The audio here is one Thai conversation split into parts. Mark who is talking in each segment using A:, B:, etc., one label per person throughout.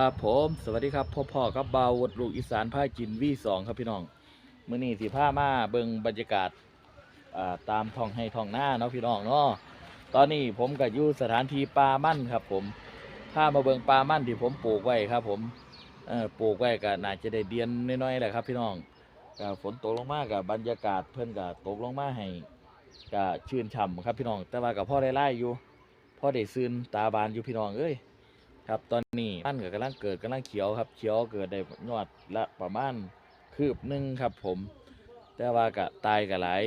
A: ครับผมสวัสดีครับพ่อพ่อครับบาวดลูกอีสานผ้ากินวีสองครับพี่น้องมื้อนี้สิผ้ามาเบิ่งบรรยากาศาตามท้องให้ท้องหน้าเนาะพี่น้องเนาะตอนนี้ผมก็อยู่สถานที่ปลามั่นครับ ผมพามาเบิ่งปลามั่นที่ผมปลูกไว้ครับ ผมปลูกไว้ก็น่าจะได้เดือนน้อยๆแหละครับ พี่น้องก็ฝนตกลงมากับบรรยากาศเพิ่อนก็ตกลงมาให้ก็ชื่นฉ่ำครับพี่น้อง แต่ว่ากับพ่อได้ไล่อยู่พ่อได้ซึนตาบานอยู่พี่น้องเอ้ย ครับตอนนี้มันก็กำลังเกิดกำลังเขียวครับเขียวเกิดได้ยอดละประมาณคืบหนึ่งครับ ผม แต่ว่าก็ตายก็หลาย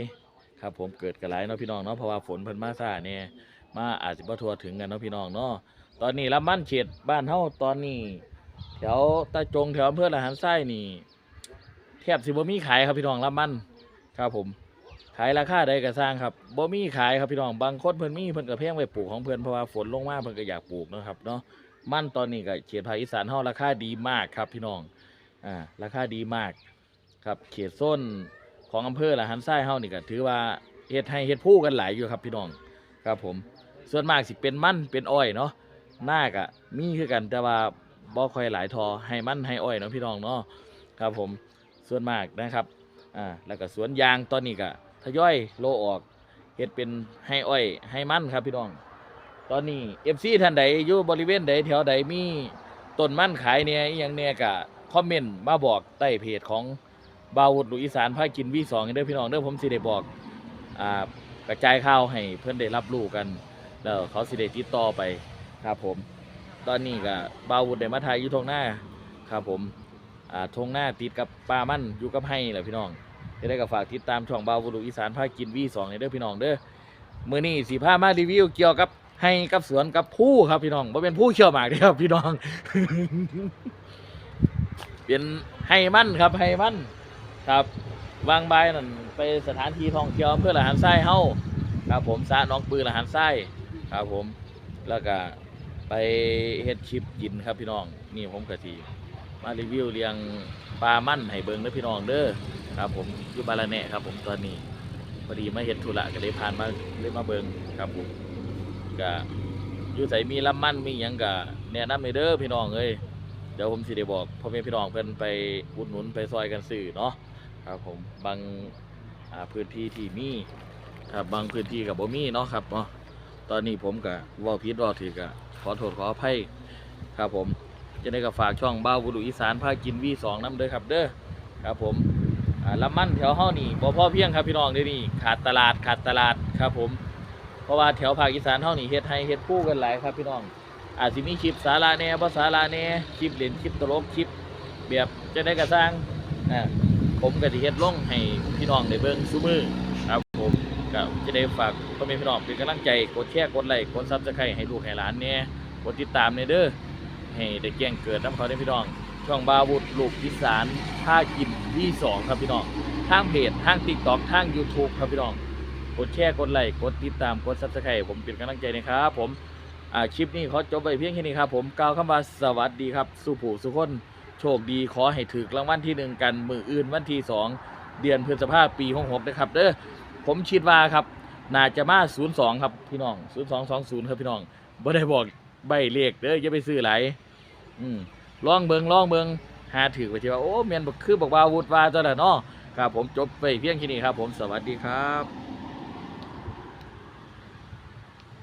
A: ครับ ผมเกิดก็หลายเนาะพี่น้องเนาะเพราะว่าฝนเพิ่นมาซ่าเนี่ยมาอาจจะบ่ทั่วถึงกันเนาะพี่น้องเนาะตอนนี้ละมันเขตบ้านเฮาตอนนี้แถวตาจงแถวอำเภอละหันไส้นี่แทบสิบ่มีขายครับพี่น้องละมันครับผมขายราคาใดก็สร้างครับบ่มีขายครับพี่น้องบางคนเพิ่นมีเพิ่นก็เพียงไว้ปลูกของเพิ่นเพราะว่าฝนลงมาเพิ่นก็อยากปลูกนะครับเนาะ มันตอนนี้ก็เขตภาคอีสานเฮาราคาดีมากครับพี่น้องอ่าราคาดีมากครับเขตโซนของอำเภอละหันไส้เฮานี่ก็ถือว่าเฮ็ดให้เฮ็ดผู้กันหลายอยู่ครับพี่น้องครับผมส่วนมากสิเป็นมันเป็นอ้อยเนาะหน้าก็มีคือกันแต่ว่าบ่ค่อยหลายทอให้มันให้อ้อยเนาะพี่น้องเนาะครับผมส่วนมากนะครับอ่าแล้วก็สวนยางตอนนี้ก็ทยอยโลออกเฮ็ดเป็นให้อ้อยให้มันครับพี่น้อง ตอนนี้เอฟซีท่านใดอยู่บริเวณใดแถวใดมีต้นมันขายเนี่ยอหยังเนี่ยก็คอมเมนต์มาบอกใต้เพจของบาววุฒิลูกอีสานพากินวีสองเด้อพี่น้องเด้อผมสิได้บอกอ่ากระจายข่าวให้เพื่อนได้รับรู้กัน แล้วเขาสิได้ติดต่อไปครับผม ตอนนี้ก็บาววุฒิได้มาถ่ายอยู่ทงหน้าครับผมอ่าทงหน้าติดกับปลามันอยู่กับให้แหละพี่น้องจะได้ก็ฝากติดตามช่องบาววุฒิลูกอีสานพากินวีสองเด้อพี่น้องเด้อมื้อนี้สิพามารีวิวเกี่ยวกับ ให้กับสวนกับผู้ครับพี่น้องบ่เป็นผู้เชี่ยวหมากเดีครับพี่น้อง เป็นให้มั่นครับให้มั่นครับวางใบนั่นไปสถานที่ท่องเที่ยวอำเพื่อละหันไส้เฮ้าครับผมสระน้องปือละหันไส้ครับผมแล้วก็ไปเฮ็ดคลิปกินครับพี่น้อง นี่ผมกะทีมารีวิวเรียงปลามั่นให้เบิงเด้อพี่น้องเด้อครับผมอยู่บาลาแนะครับผมตอนนี้พอดีมาเฮ็ดธุระก็เลยผ่านมาเลยมาเบิงครับผม ก็อยู่ใส่มีลำมันมีหยังก็แนะนำให้เด้อพี่น้องเอ้ยเดี๋ยวผมสิได้บอกพ่อแม่พี่น้องเพิ่นไปอุดหนุนไปซอยกันซื้อเนาะครับผมบางอ่าพื้นที่ที่มีครับบางพื้นที่กับบ่มีเนาะครับเนาะตอนนี้ผมก็เว้าผิดเว้าถูกก็ขอโทษขออภัยครับผมจะได้ก็ฝากช่องบ้าวบุรุษอีสานพากินวีสองน้ำเด้อครับเด้อครับผมอ่าลำมันแถวเฮานี่บ่พ่อเพียงครับพี่น้องเด้อนี่ขาดตลาดขาดตลาดครับผม เพราะว่าแถวภาคอีสานเท่านี้เฮ็ดให้เฮ็ดคู่กันหลายครับพี่น้อง อาจสิมีคลิปสาระแน่บ่สาระแน่คลิปเล่นคลิปตลกคลิปแบบจะได้กระสร้างอ่าผมก็สิเฮ็ดลงให้พี่น้องได้เบิ่งซุมือครับผมก็จะได้ฝากพ่อแม่พี่น้องเป็นกำลังใจกดแชร์กดไลค์กด Subscribe ให้ลูกให้หลานแหน่กดติดตามแหน่เด้อให้ได้แจ้งเกิดนํเขาได้พี่น้อง ช่องบาวุฒลูกอีสานท่ากินที่สองครับพี่น้องทางเพจทาง TikTok ทาง YouTube ครับพี่น้อง กดแชร์กดไลค์กดติดตามกดซับสไครต์ผมเป็นกำลังใจนะครับผมอ่าคลิปนี้ขอจบไปเพียงแค่นี้ครับผมกล่าวคำว่าสวัสดีครับสุผู้สุคนโชคดีขอให้ถือรางวัลที่หนึ่งกันมืออื่นวันที่สองเดือนพฤษภาคมปี66นะครับเด้อผมคิดว่าครับน่าจะมา02ครับพี่น้อง0220ครับพี่น้องบ่ได้บอกใบเลขเด้ออย่าไปซื้อหลายอืมลองเบิงลองเบิงหาถือไปที่ว่าโอ้แม่นบ่คือบอกว่าวุฒิวาตัวละเนาะครับผมจบไปเพียงแค่นี้ครับ ผมสวัสดีครับ